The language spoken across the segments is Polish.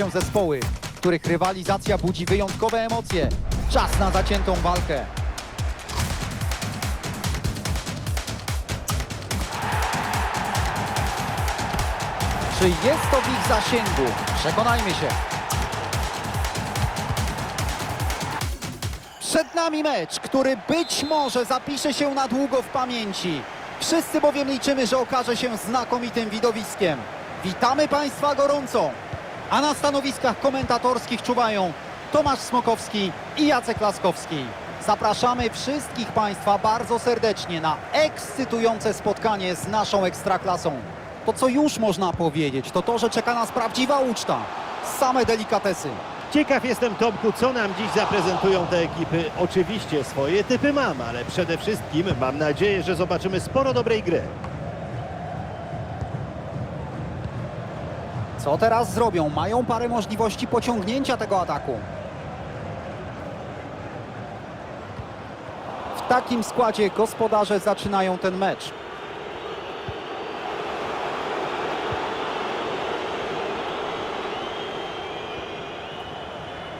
się zespoły, w których rywalizacja budzi wyjątkowe emocje. Czas na zaciętą walkę. Czy jest to w ich zasięgu? Przekonajmy się. Przed nami mecz, który być może zapisze się na długo w pamięci. Wszyscy bowiem liczymy, że okaże się znakomitym widowiskiem. Witamy Państwa gorąco. A na stanowiskach komentatorskich czuwają Tomasz Smokowski i Jacek Laskowski. Zapraszamy wszystkich Państwa bardzo serdecznie na ekscytujące spotkanie z naszą Ekstraklasą. To co już można powiedzieć, to to, że czeka nas prawdziwa uczta. Same delikatesy. Ciekaw jestem, Tomku, co nam dziś zaprezentują te ekipy. Oczywiście swoje typy mam, ale przede wszystkim mam nadzieję, że zobaczymy sporo dobrej gry. Co teraz zrobią? Mają parę możliwości pociągnięcia tego ataku. W takim składzie gospodarze zaczynają ten mecz.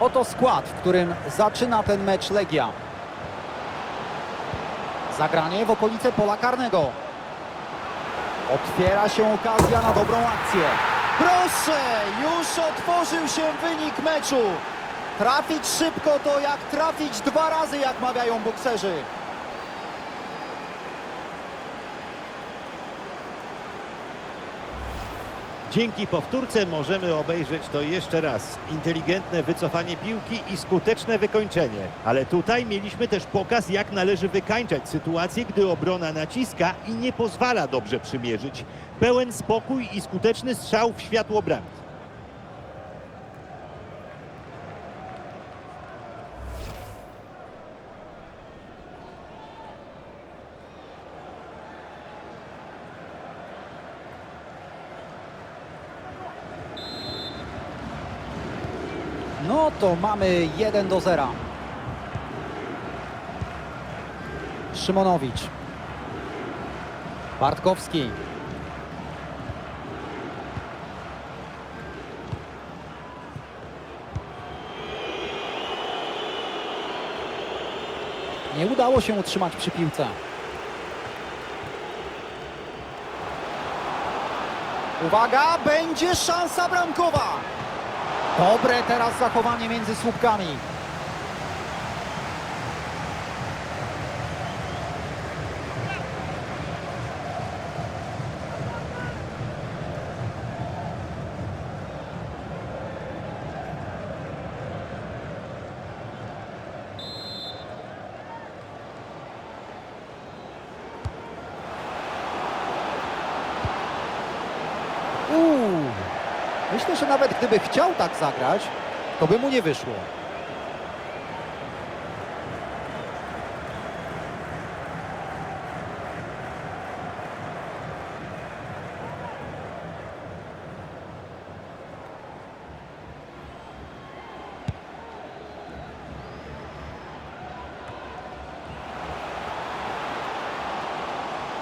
Oto skład, w którym zaczyna ten mecz Legia. Zagranie w okolice pola karnego. Otwiera się okazja na dobrą akcję. Proszę, już otworzył się wynik meczu. Trafić szybko to jak trafić dwa razy, jak mawiają bokserzy. Dzięki powtórce możemy obejrzeć to jeszcze raz. Inteligentne wycofanie piłki i skuteczne wykończenie. Ale tutaj mieliśmy też pokaz, jak należy wykańczać sytuację, gdy obrona naciska i nie pozwala dobrze przymierzyć. Pełen spokój i skuteczny strzał w światło bramki. No to mamy 1 do 0. Szymonowicz. Bartkowski. Nie udało się utrzymać przy piłce. Uwaga, będzie szansa bramkowa. Dobre teraz zachowanie między słupkami. Myślę, że nawet gdyby chciał tak zagrać, to by mu nie wyszło.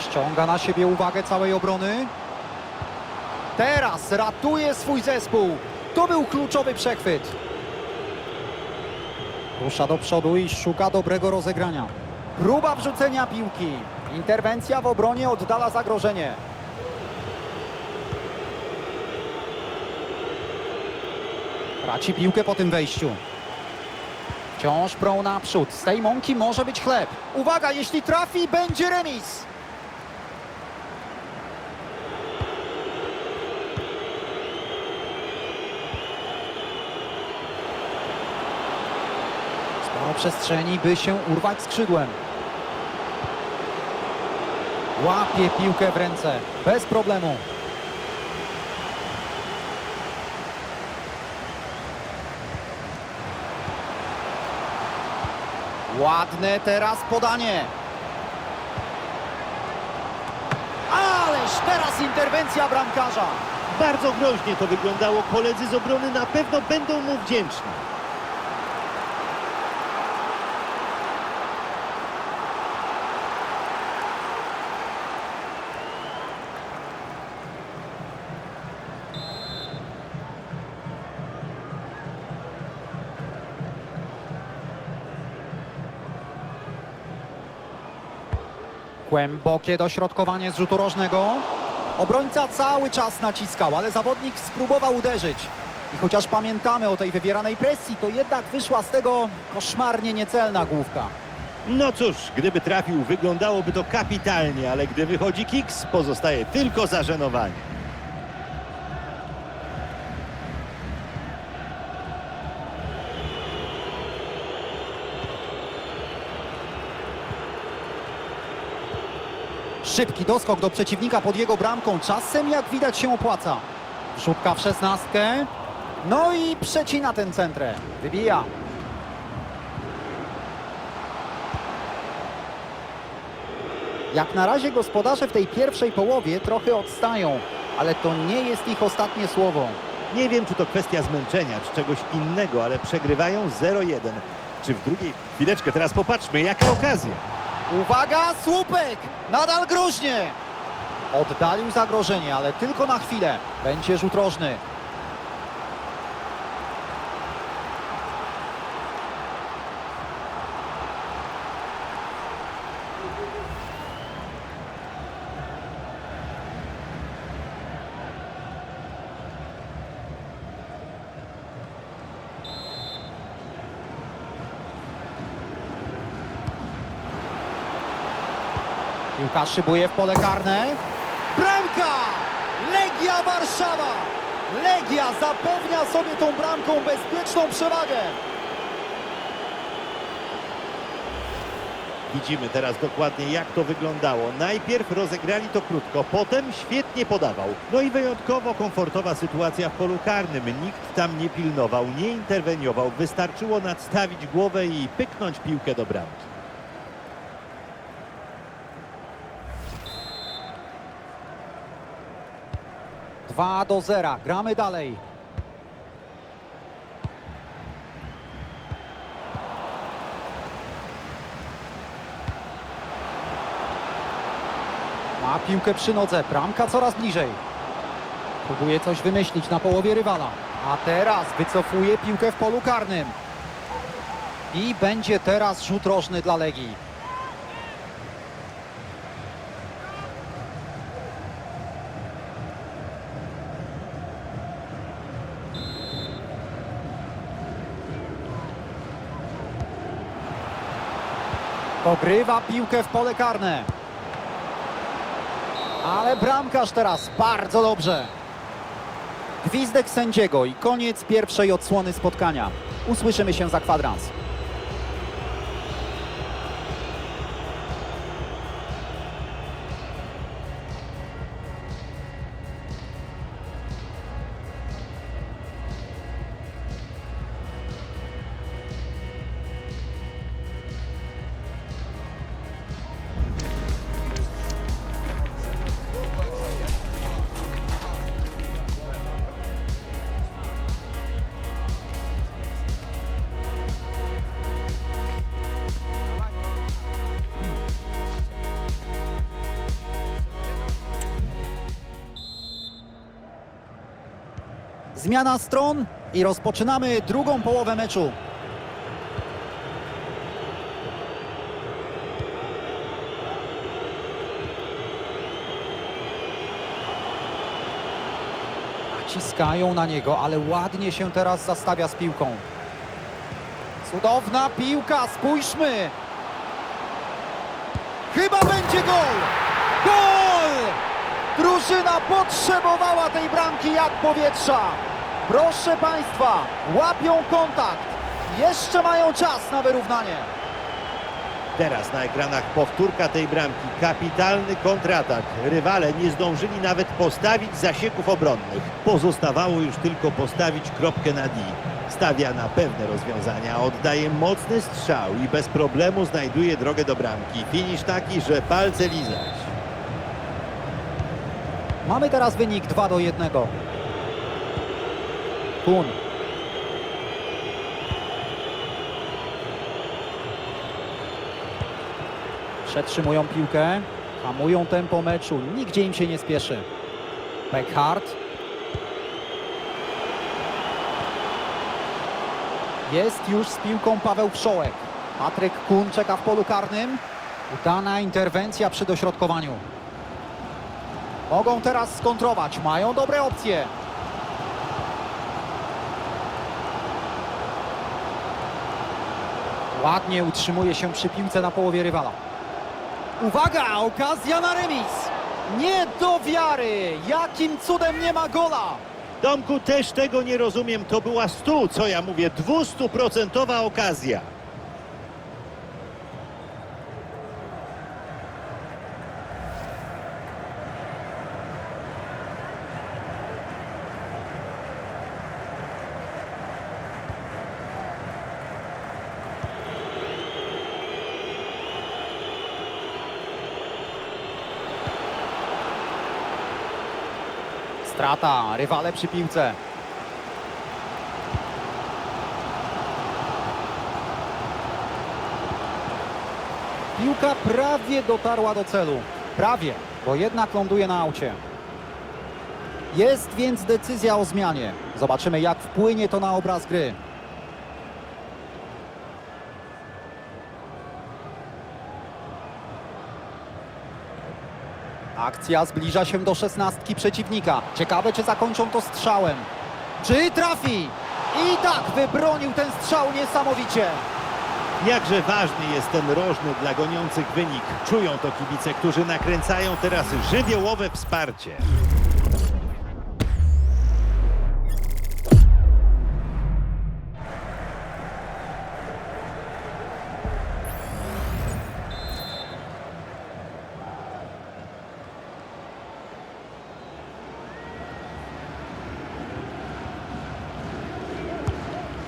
Ściąga na siebie uwagę całej obrony. Teraz ratuje swój zespół. To był kluczowy przechwyt. Rusza do przodu i szuka dobrego rozegrania. Próba wrzucenia piłki. Interwencja w obronie oddala zagrożenie. Traci piłkę po tym wejściu. Wciąż prą naprzód. Z tej mąki może być chleb. Uwaga, jeśli trafi, będzie remis. Sporo przestrzeni, by się urwać skrzydłem. Łapie piłkę w ręce. Bez problemu. Ładne teraz podanie. Ależ teraz interwencja bramkarza. Bardzo groźnie to wyglądało. Koledzy z obrony na pewno będą mu wdzięczni. Głębokie dośrodkowanie z rzutu rożnego. Obrońca cały czas naciskał, ale zawodnik spróbował uderzyć. I chociaż pamiętamy o tej wywieranej presji, to jednak wyszła z tego koszmarnie niecelna główka. No cóż, gdyby trafił, wyglądałoby to kapitalnie, ale gdy wychodzi kiks, pozostaje tylko zażenowanie. Szybki doskok do przeciwnika pod jego bramką. Czasem, jak widać, się opłaca. Wrzutka w szesnastkę. No i przecina ten centrę. Wybija. Jak na razie gospodarze w tej pierwszej połowie trochę odstają, ale to nie jest ich ostatnie słowo. Nie wiem, czy to kwestia zmęczenia, czy czegoś innego, ale przegrywają 0-1. Czy w drugiej... Chwileczkę, teraz popatrzmy, jaka okazja. Uwaga, słupek! Nadal groźnie! Oddalił zagrożenie, ale tylko na chwilę. Będzie rzut rożny. Piłka szybuje w pole karne. Bramka! Legia Warszawa! Legia zapewnia sobie tą bramką bezpieczną przewagę. Widzimy teraz dokładnie, jak to wyglądało. Najpierw rozegrali to krótko, potem świetnie podawał. No i wyjątkowo komfortowa sytuacja w polu karnym. Nikt tam nie pilnował, nie interweniował. Wystarczyło nadstawić głowę i pyknąć piłkę do bramki. Dwa do zera. Gramy dalej. Ma piłkę przy nodze. Bramka coraz bliżej. Próbuje coś wymyślić na połowie rywala. A teraz wycofuje piłkę w polu karnym. I będzie teraz rzut rożny dla Legii. Pogrywa piłkę w pole karne. Ale bramkarz teraz bardzo dobrze. Gwizdek sędziego i koniec pierwszej odsłony spotkania. Usłyszymy się za kwadrans. Zmiana stron i rozpoczynamy drugą połowę meczu. Naciskają na niego, ale ładnie się teraz zastawia z piłką. Cudowna piłka, spójrzmy! Chyba będzie gol! Gol! Drużyna potrzebowała tej bramki jak powietrza. Proszę Państwa, łapią kontakt. Jeszcze mają czas na wyrównanie. Teraz na ekranach powtórka tej bramki. Kapitalny kontratak. Rywale nie zdążyli nawet postawić zasieków obronnych. Pozostawało już tylko postawić kropkę na D. Stawia na pewne rozwiązania, oddaje mocny strzał i bez problemu znajduje drogę do bramki. Finisz taki, że palce lizać. Mamy teraz wynik 2 do 1. Kun. Przetrzymują piłkę, hamują tempo meczu, nigdzie im się nie spieszy. Beckhardt. Jest już z piłką Paweł Wszołek. Patryk Kun czeka w polu karnym. Udana interwencja przy dośrodkowaniu. Mogą teraz skontrować, mają dobre opcje. Ładnie utrzymuje się przy piłce na połowie rywala. Uwaga, okazja na remis. Nie do wiary, jakim cudem nie ma gola. Domku też tego nie rozumiem. To była stu, co ja mówię, dwustuprocentowa okazja. Strata, rywale przy piłce. Piłka prawie dotarła do celu. Prawie, bo jednak ląduje na aucie. Jest więc decyzja o zmianie. Zobaczymy, jak wpłynie to na obraz gry. Akcja zbliża się do szesnastki przeciwnika. Ciekawe, czy zakończą to strzałem. Czy trafi? I tak wybronił ten strzał niesamowicie. Jakże ważny jest ten rożny dla goniących wynik. Czują to kibice, którzy nakręcają teraz żywiołowe wsparcie.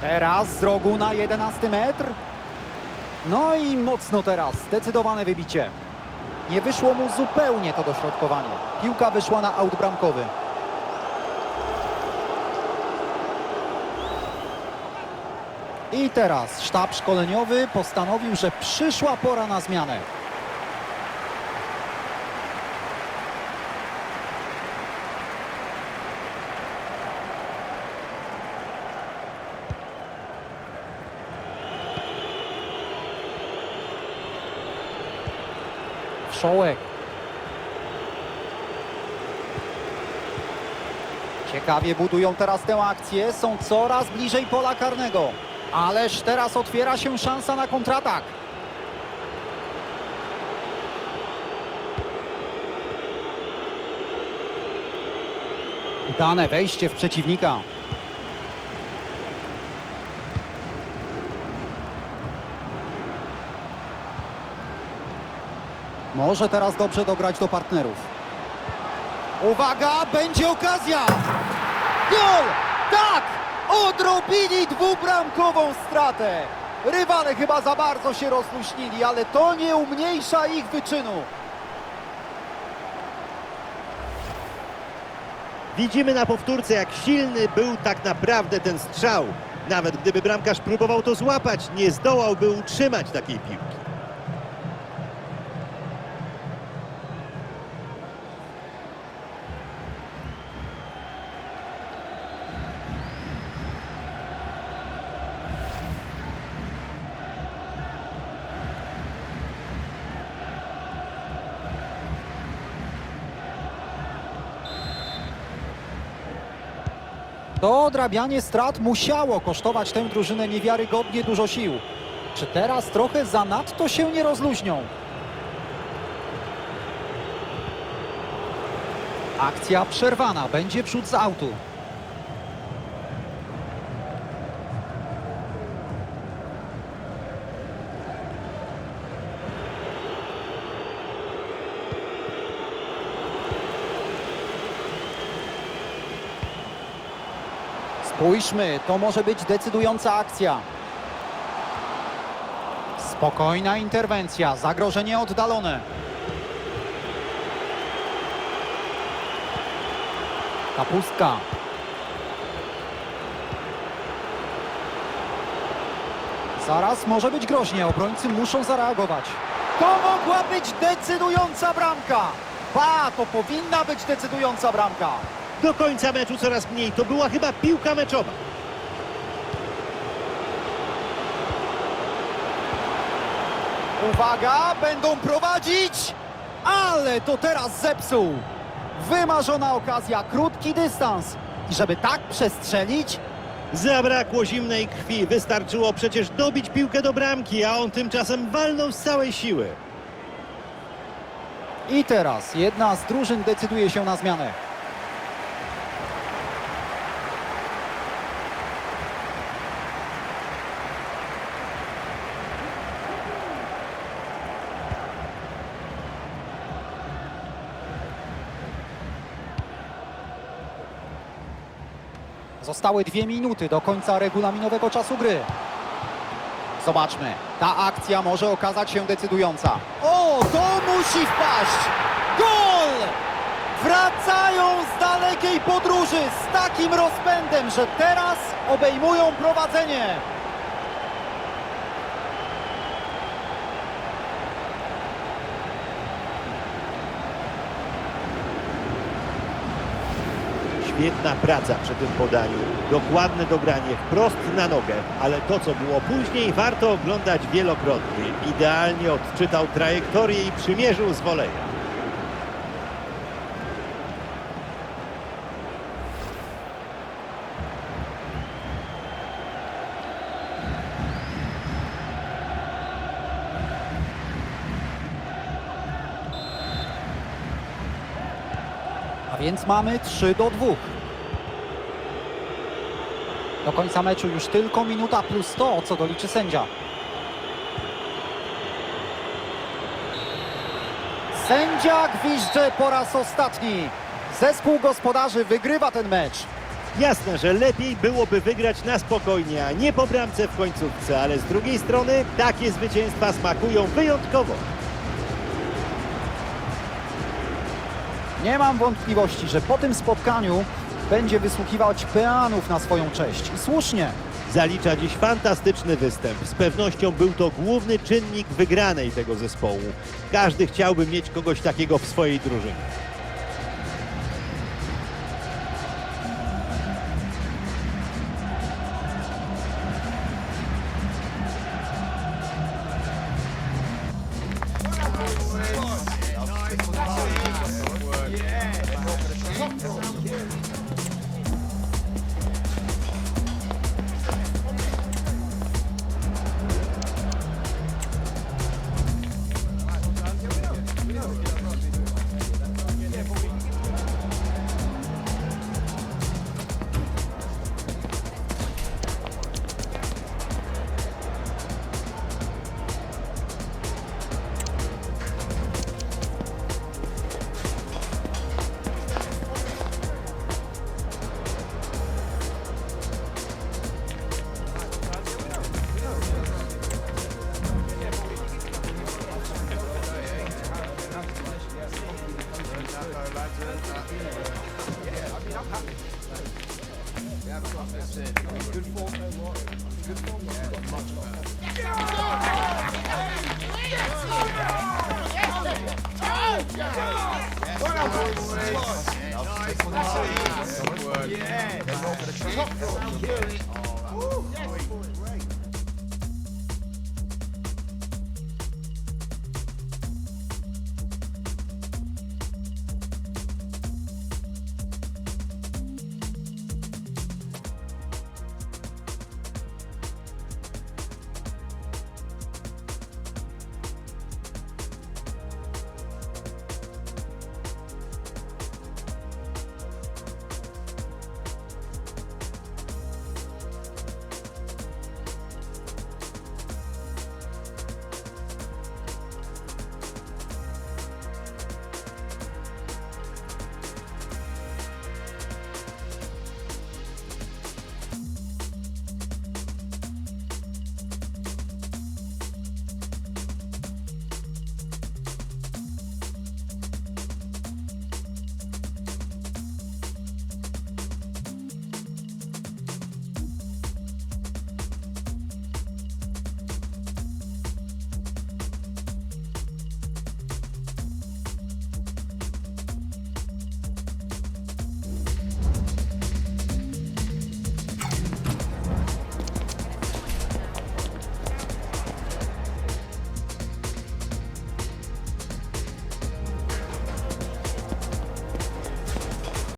Teraz z rogu na 11 metr. No i mocno teraz, zdecydowane wybicie. Nie wyszło mu zupełnie to dośrodkowanie. Piłka wyszła na aut bramkowy. I teraz sztab szkoleniowy postanowił, że przyszła pora na zmianę. Wszołek. Ciekawie budują teraz tę akcję. Są coraz bliżej pola karnego. Ależ teraz otwiera się szansa na kontratak. Udane wejście w przeciwnika. Może teraz dobrze dograć do partnerów. Uwaga, będzie okazja! Gol! Tak! Odrobili dwubramkową stratę. Rywale chyba za bardzo się rozluźnili, ale to nie umniejsza ich wyczynu. Widzimy na powtórce, jak silny był tak naprawdę ten strzał. Nawet gdyby bramkarz próbował to złapać, nie zdołałby utrzymać takiej piłki. To odrabianie strat musiało kosztować tę drużynę niewiarygodnie dużo sił. Czy teraz trochę zanadto się nie rozluźnią? Akcja przerwana, będzie przód z autu. Spójrzmy, to może być decydująca akcja. Spokojna interwencja, zagrożenie oddalone. Kapustka. Zaraz może być groźnie, obrońcy muszą zareagować. To mogła być decydująca bramka. Ba, to powinna być decydująca bramka. Do końca meczu coraz mniej. To była chyba piłka meczowa. Uwaga, będą prowadzić, ale to teraz zepsuł. Wymarzona okazja, krótki dystans. I żeby tak przestrzelić, Zabrakło zimnej krwi, wystarczyło przecież dobić piłkę do bramki, a on tymczasem walnął z całej siły. I teraz jedna z drużyn decyduje się na zmianę. Zostały dwie minuty do końca regulaminowego czasu gry. Zobaczmy, ta akcja może okazać się decydująca. O, to musi wpaść! Gol! Wracają z dalekiej podróży z takim rozpędem, że teraz obejmują prowadzenie. Świetna praca przy tym podaniu, dokładne dogranie wprost na nogę, ale to co było później warto oglądać wielokrotnie. Idealnie odczytał trajektorię i przymierzył z woleja. Więc mamy 3 do 2. Do końca meczu już tylko minuta plus to, co doliczy sędzia. Sędzia gwizdże po raz ostatni. Zespół gospodarzy wygrywa ten mecz. Jasne, że lepiej byłoby wygrać na spokojnie, a nie po bramce w końcówce, ale z drugiej strony takie zwycięstwa smakują wyjątkowo. Nie mam wątpliwości, że po tym spotkaniu będzie wysłuchiwać peanów na swoją cześć. I słusznie. Zalicza dziś fantastyczny występ. Z pewnością był to główny czynnik wygranej tego zespołu. Każdy chciałby mieć kogoś takiego w swojej drużynie.